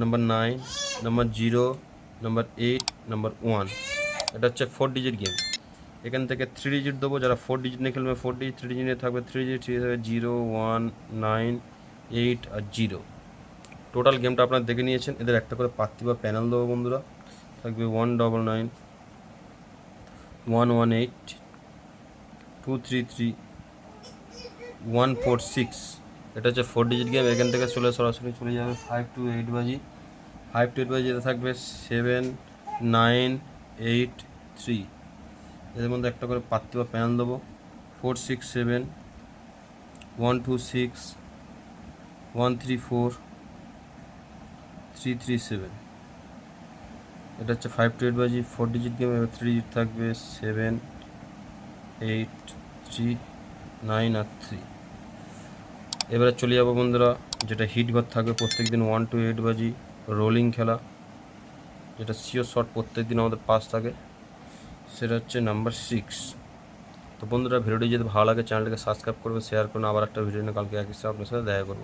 Number nine number zero number eight number one এটা হচ্ছে four digit game এখান থেকে থ্রি ডিজিট দেবো। যারা ফোর ডিজিট নিয়ে খেলবে ফোর ডিজিট থ্রি ডিজিট নিয়ে থাকবে থ্রি ডিজিট থ্রি থাকবে জিরো ওয়ান নাইন এইট আর জিরো টোটাল গেমটা আপনারা দেখে নিয়েছেন। এদের একটা করে পাত্তি বা প্যানেল দেবো বন্ধুরা। থাকবে one double nine one one eight two three three one four six এটা হচ্ছে ফোর ডিজিট গেম এখান থেকে চলে সরাসরি চলে যাবে ফাইভ টু এইট বাজি। ফাইভ টু এইট বাজি যেতে থাকবে সেভেন নাইন এইট থ্রি এদের মধ্যে একটা করে পাত্তি বা প্যানেল দেবো। Four six seven one two six one three four three three seven এটা হচ্ছে ফাইভ টু এইট বাজি ফোর ডিজিট গেম এবার থ্রি ডিজিট থাকবে সেভেন এইট থ্রি নাইন আর থ্রি এবারে চলে যাব বন্ধুরা, যেটা হিট ঘর থাকবে প্রত্যেক দিন ওয়ান টু এইট বাজি রোলিং খেলা। যেটা সিও শট প্রত্যেক দিন আমাদের পাস থাকে, সেটা হচ্ছে নাম্বার সিক্স তো বন্ধুরা, ভিডিওটি যদি ভালো লাগে চ্যানেলটাকে সাবস্ক্রাইব করবে শেয়ার করুন। আবার একটা ভিডিও নিয়ে কালকে একই সাথে আপনার সাথে দেখা করব।